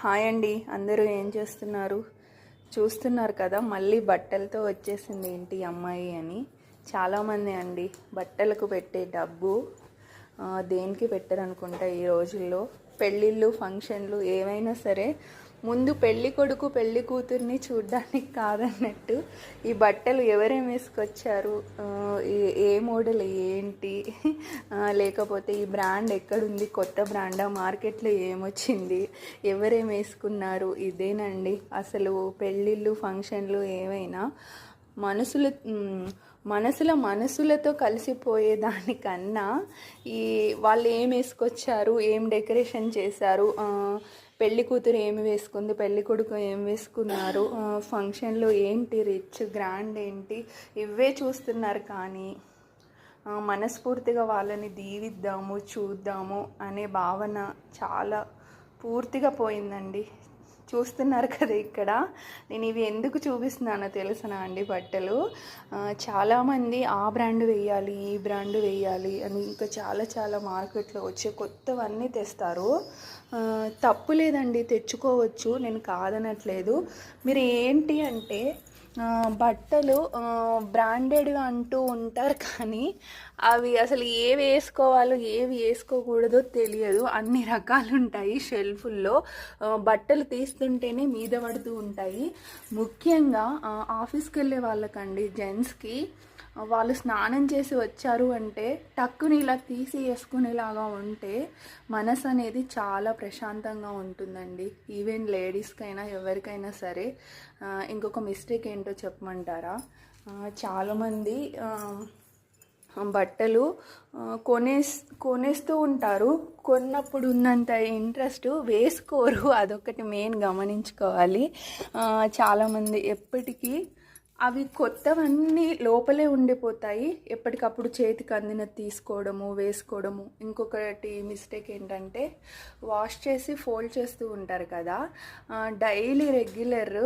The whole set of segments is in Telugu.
హాయ్ అండి. అందరూ ఏం చేస్తున్నారు? చూస్తున్నారు కదా మళ్ళీ బట్టలతో వచ్చేసింది ఏంటి అమ్మాయి అని. చాలామంది అండి బట్టలకు పెట్టే డబ్బు దేనికి పెట్టరనుకుంటా ఈ రోజుల్లో. పెళ్ళిళ్ళు ఫంక్షన్లు ఏవైనా సరే ముందు పెళ్ళి కొడుకు పెళ్ళి కూతుర్ని చూడ్డానికి కాదన్నట్టు ఈ బట్టలు ఎవరేం వేసుకొచ్చారు ఏ- ఏ మోడల్ ఏంటి? లేకపోతే ఈ బ్రాండ్ ఎక్కడుంది? కొత్త బ్రాండా? మార్కెట్లో ఏమొచ్చింది? ఎవరేం వేసుకున్నారు ఇదేనండి. అసలు పెళ్ళిళ్ళు ఫంక్షన్లు ఏవైనా మనసులు మనసుల మనసులతో కలిసిపోయేదానికన్నా ఈ వాళ్ళు ఏం వేసుకొచ్చారు ఏం డెకరేషన్ చేశారు? పెళ్ళి కూతురు ఏమి వేసుకుంది పెళ్ళి కొడుకు ఏం వేసుకున్నారు ఫంక్షన్లో ఏంటి రిచ్ గ్రాండ్ ఏంటి ఇవే చూస్తున్నారు కానీ మనస్ఫూర్తిగా వాళ్ళని దీవిద్దాము చూద్దాము అనే భావన చాలా పూర్తిగా పోయిందండి. చూస్తున్నారు కదా ఇక్కడ నేను ఇవి ఎందుకు చూపిస్తున్నానో తెలుసునా అండి బట్టలు? చాలామంది ఆ బ్రాండ్ వేయాలి ఈ బ్రాండ్ వేయాలి అని ఇంకా చాలా చాలా మార్కెట్లో వచ్చే కొత్తవన్నీ తెస్తారు. తప్పు లేదండి తెచ్చుకోవచ్చు నేను కాదనట్లేదు. మీరు ఏంటి అంటే బట్టలు బ్రాండెడ్గా అంటూ ఉంటారు కానీ అవి అసలు ఏవి వేసుకోవాలో ఏవి వేసుకోకూడదో తెలియదు. అన్ని రకాలు ఉంటాయి షెల్ఫుల్లో. బట్టలు తీస్తుంటేనే మీద పడుతూ ఉంటాయి. ముఖ్యంగా ఆఫీస్కి వెళ్ళే వాళ్ళకండి జెంట్స్కి వాళ్ళు స్నానం చేసి వచ్చారు అంటే టక్కుని ఇలా తీసి వేసుకునేలాగా ఉంటే మనసు అనేది చాలా ప్రశాంతంగా ఉంటుందండి. ఈవెన్ లేడీస్కైనా ఎవరికైనా సరే ఇంకొక మిస్టేక్ ఏంటో చెప్పమంటారా? చాలామంది బట్టలు కొనే కొనేస్ కొనేస్తూ ఉంటారు. కొన్నప్పుడు ఉన్నంత ఇంట్రెస్ట్ వేసుకోరు. అదొకటి మెయిన్ గమనించుకోవాలి. చాలామంది ఎప్పటికీ అవి కొత్తవన్నీ లోపలే ఉండిపోతాయి. ఎప్పటికప్పుడు చేతికి అందినది తీసుకోవడము వేసుకోవడము. ఇంకొకటి మిస్టేక్ ఏంటంటే వాష్ చేసి ఫోల్డ్ చేస్తూ ఉంటారు కదా. డైలీ రెగ్యులర్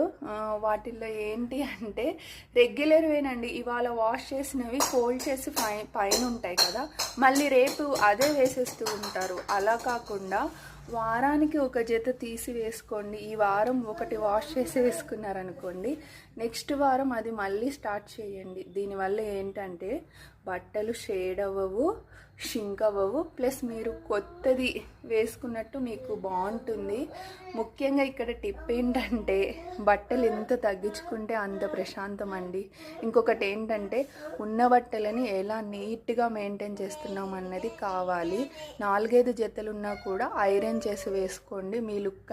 వాటిల్లో ఏంటి అంటే రెగ్యులర్ వేనండి. ఇవాళ వాష్ చేసినవి ఫోల్డ్ చేసి పై పైన ఉంటాయి కదా. మళ్ళీ రేపు అదే వేసేస్తూ ఉంటారు. అలా కాకుండా వారానికి ఒక జత తీసి వేసుకోండి. ఈ వారం ఒకటి వాష్ చేసి వేసుకున్నారనుకోండి నెక్స్ట్ వారం అది మళ్ళీ స్టార్ట్ చేయండి. దీనివల్ల ఏంటంటే బట్టలు షేడ్ అవ్వవు షింక్ అవ్వవు. ప్లస్ మీరు కొత్తది వేసుకున్నట్టు మీకు బాగుంటుంది. ముఖ్యంగా ఇక్కడ టిప్ ఏంటంటే బట్టలు ఎంత తగ్గించుకుంటే అంత ప్రశాంతం అండి ఇంకొకటి ఏంటంటే ఉన్న బట్టలని ఎలా నీట్గా మెయింటైన్ చేస్తున్నాం అన్నది కావాలి. నాలుగైదు జతలున్నా కూడా ఐరన్ చేసి వేసుకోండి. మీ లుక్